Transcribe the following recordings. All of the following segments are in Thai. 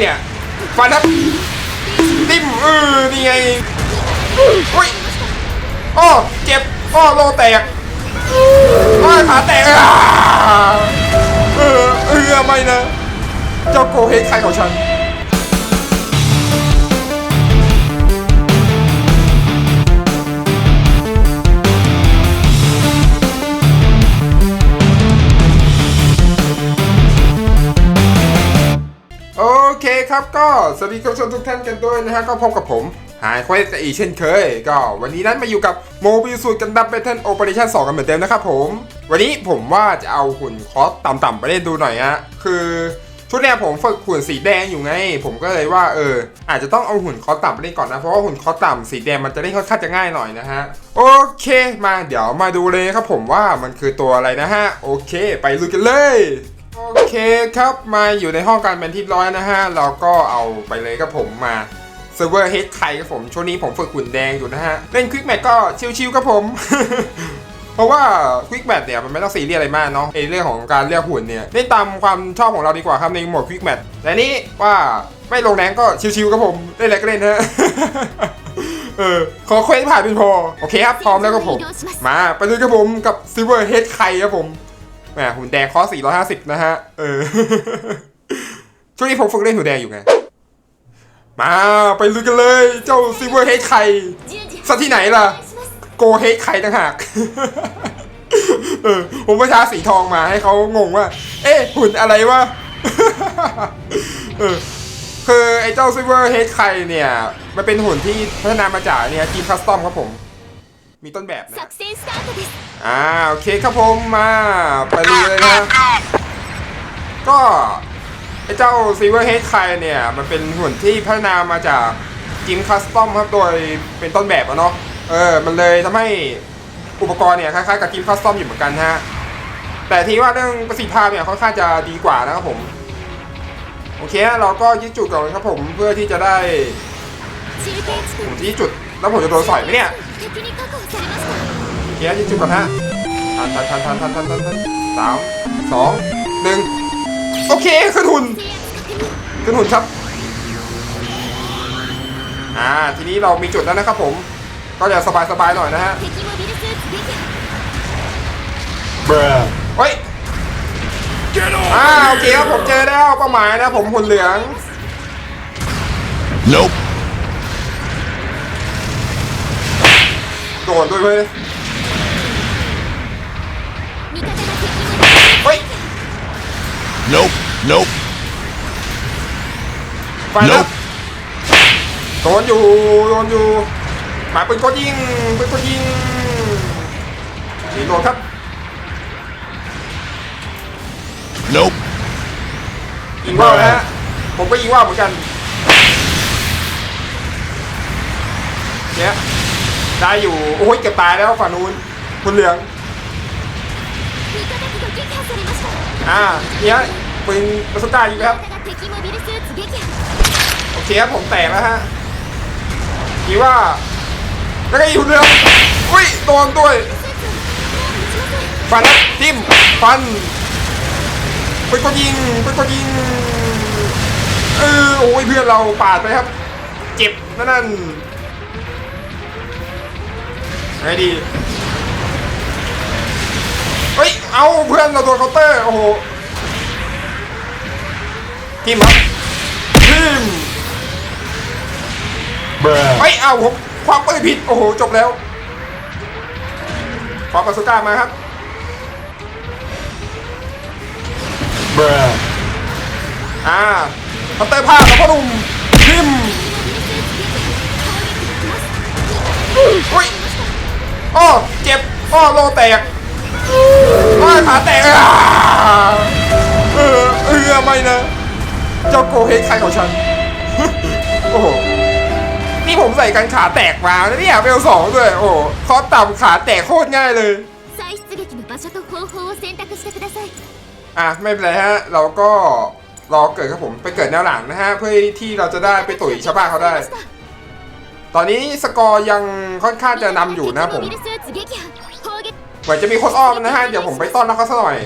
เนี่ยฟันทับติ้มเออนี่ไงอุ้ยอ้อเจ็บอ้อโลแตกอ้อขาแตกเออเออไม่นะ เจ้าโกเฮกใครของฉัน สวัสดีคุณผู้ชมทุกท่านกันด้วยนะฮะก็พบกับผมหายควสอีกเช่นเคย ก็วันนี้นั้นมาอยู่กับโมบิลสูตรกันดับเบทเทิลโอเปอเรชั่น2กันเหมือนเดิมนะครับผม วันนี้ผมว่าจะเอาหุ่นคอสต่ำๆไปเล่นดูหน่อยฮะคือชุดเนี้ยผมฝึกหุ่นสีแดงอยู่ไง ผมก็เลยว่าเออ อาจจะต้องเอาหุ่นคอสต่ำไปเล่นก่อนนะ เพราะว่าหุ่นคอสต่ำสีแดงมันจะเล่นค่อนข้างจะง่ายหน่อยนะฮะ โอเคมาเดี๋ยวมาดูเลยครับผมว่ามันคือตัวอะไรนะฮะ โอเค ไปลุยกันเลย โอเคครับมาอยู่ในห้องการเป็นที่ร้อยนะฮะ เราก็เอาไปเลยครับผมมาเซิร์ฟเวอร์เฮดไคครับผมช่วงนี้ผมฝึกขุนแดงอยู่นะฮะ เล่นควิกแมทก็ชิวๆครับผม เพราะว่าควิกแมทเนี่ยมันไม่ต้องซีเรียสอะไรมากเนาะไอเรื่องของการเรียกหุ่นเนี่ยเล่นตามความชอบของเราดีกว่าครับในโหมดควิกแมทแต่นี่ว่าไม่ลงแรงก็ชิวๆครับผมเล่นอะไรก็เล่นนะเออขอเควสผ่านเป็นพอ โอเคครับ พร้อมแล้วครับผม มา ไปเลยครับผมกับซิลเวอร์เฮดไคครับผม แหมหุ่นแดงคอ450 นะฮะ เออ ช่วงนี้ผมฝึกเล่นหุ่นแดงอยู่ไง มาไปลุยกันเลย เจ้าซิเวอร์เฮดไคซะที่ไหนล่ะ โกเฮดไคต่างหากเออผมประชาสีทองมาให้เขางงว่า เอ๊ะ หุ่นอะไรวะเออคือไอ้เจ้าซิเวอร์เฮดไคเนี่ย มันเป็นหุ่นที่พัฒนามาจากเนี่ยทีมคัสตอมครับผม มีต้นแบบนะ 作戦スタートです อ่าโอเคครับผมมาไปลุยเลยนะ ก็ไอ้เจ้าซีเวอร์เฮดไคเนี่ย มันเป็นหุ่นที่พัฒนามาจากจิมคัสตอมครับโดยเป็นต้นแบบอะเนาะเออ มันเลยทำให้อุปกรณ์เนี่ยคล้ายๆกับจิมคัสตอมอยู่เหมือนกันฮะ แต่ทีว่าเรื่องประสิทธิภาพเนี่ยค่อนข้างจะดีกว่านะครับผม โอเคเราก็ยึดจุดก่อนครับผมเพื่อที่จะได้ 中継地 ผม 点 ที่จุดแล้วผมจะโดนสอยไหมเนี่ย เกียร์ยี่สิบก่อนฮะทันทันทันทันทันทันทันทันสามสองหนึ่งโอเคขึ้นหุ่นขึ้นหุ่นครับอ่าทีนี้เรามีจุดแล้วนะครับผม ก็จะสบายสบายหน่อยนะฮะเบรเฮ้ยอ่าโอเคครับผมเจอแล้วเป้าหมายนะผมหุ่นเหลือง Nope ดนด้วยเว้ยเฮ้ย nope nope ปแล้ nope โดนอยู่โดนอยู่หมาป็นก็ยิงเป็นก็ยิงสีโดนครับ nope ยิงว่าวนะฮะผมก็ยิงว่าเหมือนกันเนี่ย ได้อยู่ โอ้ยเกือบตายแล้วฝั่งนู้นคุณเหลือง อ่าเนี้ยปืนมาสต้าอยู่ครับ โอเคครับผมแตกแล้วฮะคิดว่า แล้วก็อยู่เหรืองอุ้ยตัวด้วย ฟันทิมฟันเป็นก็ยิงเป็นก็ยิง เออ โอ้ยเพื่อนเราปาดไปครับ เจ็บนั่นนั่น ไงดี เฮ้ย เอาเพื่อนเราโดนเคาน์เตอร์ โอ้โหทิมครับทิม Bruh. เฮ้ยเอาผมความปืนผิด โอ้โห จบแล้วความปาสุก้ามาครับ Bruh. อ่าเคาน์เตอร์ผ้าแล้วพ่อหนุ่มทิม พ่อโลแตกอ้อขาแตกเออเออไม่นะ เจ้าโกเฮกใครของฉัน โอ้โห นี่ผมใส่กันขาแตกมาแล้วนี่อยเบลสองด้วย โอ้คอต่ำขาแตกโคตรง่ายเลยอะไม่เป็นไรฮะ เราก็รอเกิดครับผมไปเกิดแนวหลังนะฮะ เพื่อที่เราจะได้ไปตุ๋ยชาวบ้านเขาได้ ตอนนี้สกอร์ยังค่อนข้างจะนำอยู่นะผม เหมือนจะมีคนอ้อมนะฮะ เดี๋ยวผมไปต้อนรับเขาสักหน่อย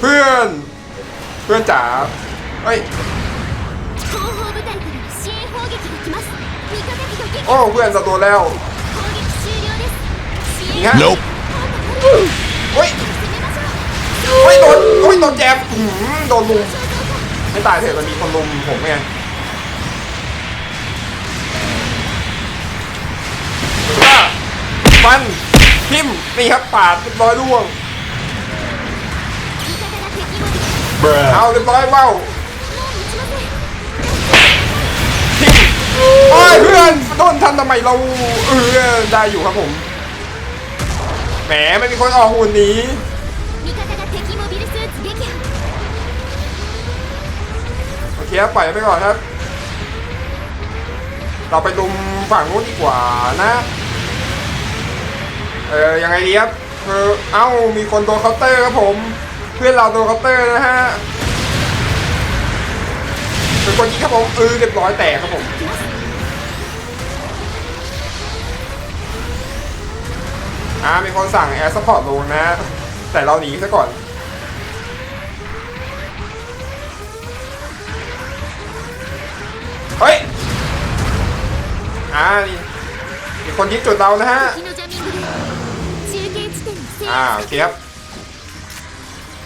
เพื่อน เพื่อนจ๋าเอ้ย โอ้เพื่อนจสตัวแล้วนี่ฮะ nope เฮ้ยเฮ้ยโดนเฮ้ยโดนแจมโดนลุมไม่ตายเถอะมันมีคนลุมผมไงฟันิมนี่ครับปาดเรียบร้อยล่วงเอาเรียบร้อยว้าวทิมโอ้ยเพื่อนโดนทันทำไมเราเออได้อยู่ครับผมแหมไม่มีคนออกหุ่นนี้โอเคปล่อยไปก่อนครับ เราไปลุมฝั่งนู้นดีกว่านะ เออยังไงดีครับเออเอ้ามีคนโดนเคาน์เตอร์ครับผม เพื่อนเราโดนเคาน์เตอร์นะฮะเป็นคนยิงครับผมเออเรียบร้อยแตกครับผมอ่ามีคนสั่งแอร์ซัพพอร์ตลงนะ แต่เราหนีซะก่อนเฮ้ยอ่านี่มีคนยึดจุดเรานะฮะ อ่า圧โอเคครับ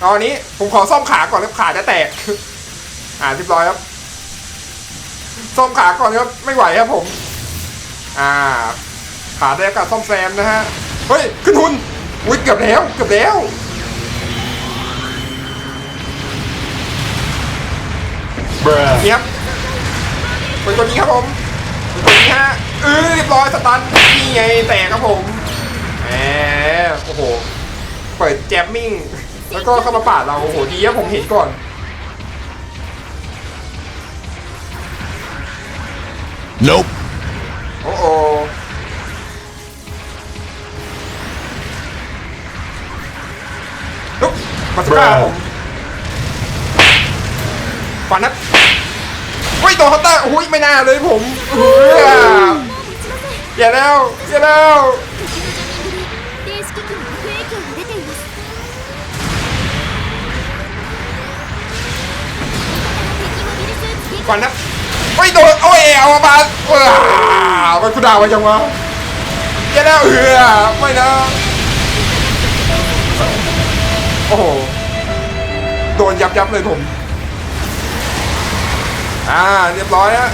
ตอนนี้ผมขอซ่อมขาก่อนครับขาจะแตก อ่าเรียบร้อยครับ ซ่อมขาก่อนครับไม่ไหวครับผม อ่า ขาได้อากาศซ่อมแซมนะฮะ เฮ้ย ขึ้นทุนอุ้ยเกือบแล้วเกือบแล้ว Bruh. นี่ครับเป็นตัวนี้ครับผมเป็นตัวนี้ฮะเออเรียบร้อยสตันนี่ไงแตกครับผมแหมโอ้โห เปิดแจมมิ่ง แล้วก็เข้ามาปาดเราโอ้โหดีครับผมเห็นก่อน Nope. โอ้โหลุกมาสก้าผมฝันนะเฮ้ยโดนเคาน์เตอร์โอ้ยไม่น่าเลยผมเอออย่าแล้วอย่าแล้ว ก่อนนะโอ้โดนโอ้ยเอามาเออมันกูด่าไปจังวะแกแาได้เอือไม่นะโอ้โหโดนยับยับเลยผมอ่าเรียบร้อยฮะ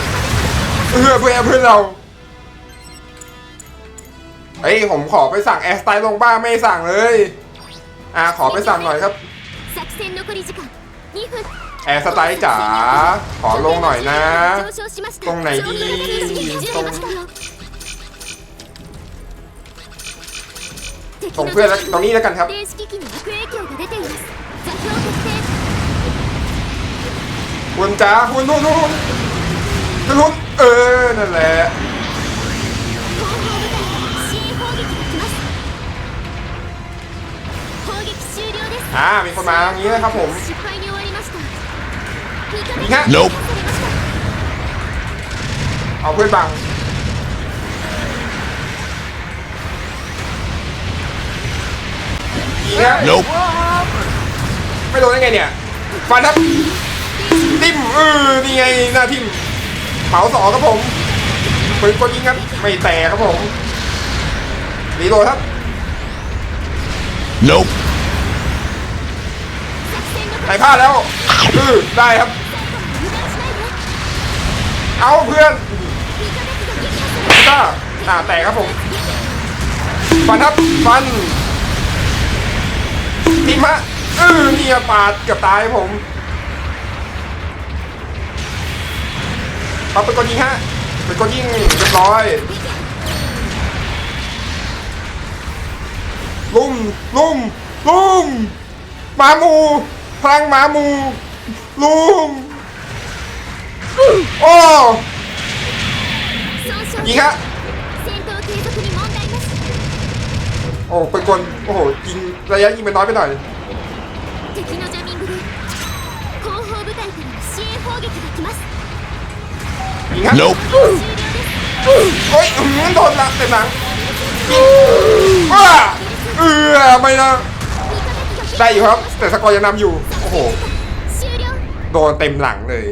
เพื่อเพื่อเพื่อนเราเฮ้ยผมขอไปสั่งแอสไตล์ลงบ้าไม่สั่งเลย อ่าขอไปสั่งหน่อยครับ แอร์สไตล์จ๋าขอลงหน่อยนะ ตรงไหนดีตรงตรงเพื่อนตรงนี้แล้วกันครับคุณจ๋าคุณคุณคุณคุณเออ นั่นแหละอ่ามีคนมาอย่างนี้เลยครับผม งะ Nope. เอาเพื่อนบัง งะ Nope. ไม่โดนได้ไงเนี่ย ฟันทับทิ่มเออนี่ไงหน้าทิ้มเผาสองครับผมปืนกลยิงครับ ไม่แตกครับผมรีโหลดครับ Nope. ไหนพลาดแล้วออได้ครับ เอาเพื่อนก็อ่าแตกครับผม ฟันครับ ฟันทีมะเออเนี่ยปาดเกือบตายผมปั๊เป็นคนยิงฮะเป็นคนยิงเรียบร้อยลุ่มลุ่มลุ่มมามูพลังมามูลุ่ม โอ้ยิงฮะโอ้ไป็นคนโอ้โหยิงระยะยิงมันน้อยไปหน่อยยิงฮะโอ้ยโดนละเต็มหลังว้าเออไม่นะได้อยู่ครับ แต่สกอร์ยังนำอยู่ โอ้โห โดนเต็มหลังเลย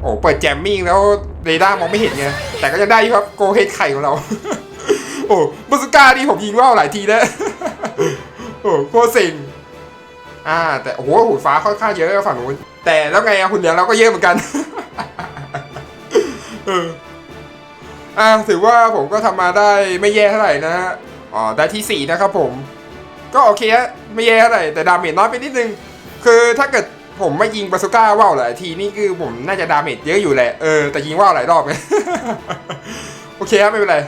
โอ้เปิดแจมมิ่งแล้วเรดาร์มองไม่เห็นไง แต่ก็ยังได้ครับโกเฮดไข่ของเรา โอ้บุสกานี่ผมยิงว่าวหลายทีแล้ว โอ้โคตรเซ็งอ่า แต่โอ้โหหุ่นฟ้าค่อนข้างเยอะฝั่งนู้นแต่แล้วไงอะหุ่นเหลืองเราก็เยอะเหมือนกันเอออ่าถือว่าผมก็ทำมาได้ไม่แย่เท่าไหร่นะฮะอ๋อได้ที่ 4 นะครับผม ก็โอเคฮะไม่แย่เท่าไหร่แต่ดาเมจน้อยไปนิดนึง คือถ้าเกิด ผมไม่ยิงบาซูก้าว่าวหลายทีนี่คือผมน่าจะดาเมจเยอะอยู่แหละเออแต่ยิงว่าวหลายรอบไงโอเคครับไม่เป็นไร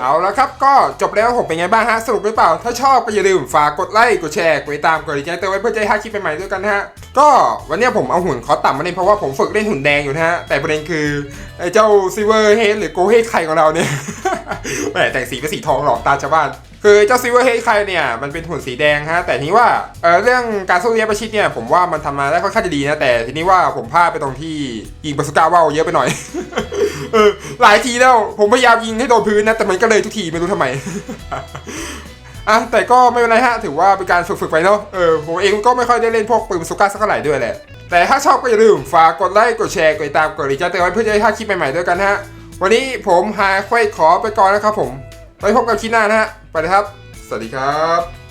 เอาแล้วครับ ก็จบแล้วผมเป็นไงบ้างฮะ สรุปหรือเปล่า ถ้าชอบก็อย่าลืมฝากกดไลค์กดแชร์กดติดตามกดดีใจเตือนไว้เพื่อจะได้าคลิปใหม่ๆด้วยกันนะฮะ ก็วันนี้ผมเอาหุ่นคอต่ำมาเล่นเพราะว่าผมฝึกเล่นหุ่นแดงอยู่นะฮะ แต่ประเด็นคือไอ้เจ้าซิเวอร์เฮดหรือโกเฮดไข่ของเราเนี่ย แหมแต่งสีเป็นสีทองหลอกตาชาวบ้าน คือเจ้าซิเวอร์เฮดไข่เนี่ยมันเป็นหุ่นสีแดงฮะแต่ทีนี้ว่าเออเรื่องการสู้เรียบประชิดเนี่ยผมว่ามันทำมาได้ค่อนข้างจะดีนะแต่ทีนี้ว่าผมพลาดไปตรงที่ยิงบาสุก้าว่าวเยอะไปหน่อยเออหลายทีแล้วผมพยายามยิงให้โดนพื้นนะแต่มันก็เลยทุกทีไม่รู้ทำไมอะแต่ก็ไม่เป็นไรฮะถือว่าเป็นการฝึกๆไปเนาะเออผมเองก็ไม่ค่อยได้เล่นพวกปืนบาสุก้าสักเท่าไหร่ด้วยแหละแต่ถ้าชอบก็อย่าลืมฝากกดไลค์กดแชร์กดติดตามกดรีจ้าเตือนไว้เพื่อจะได้พลาคลิปใหม่ๆด้วยกันฮะวันนี้ผมหาค่อยขอไปก่อนนะครับผม ไว้พบกันคลิปหน้านะฮะ ไปเลยครับ สวัสดีครับ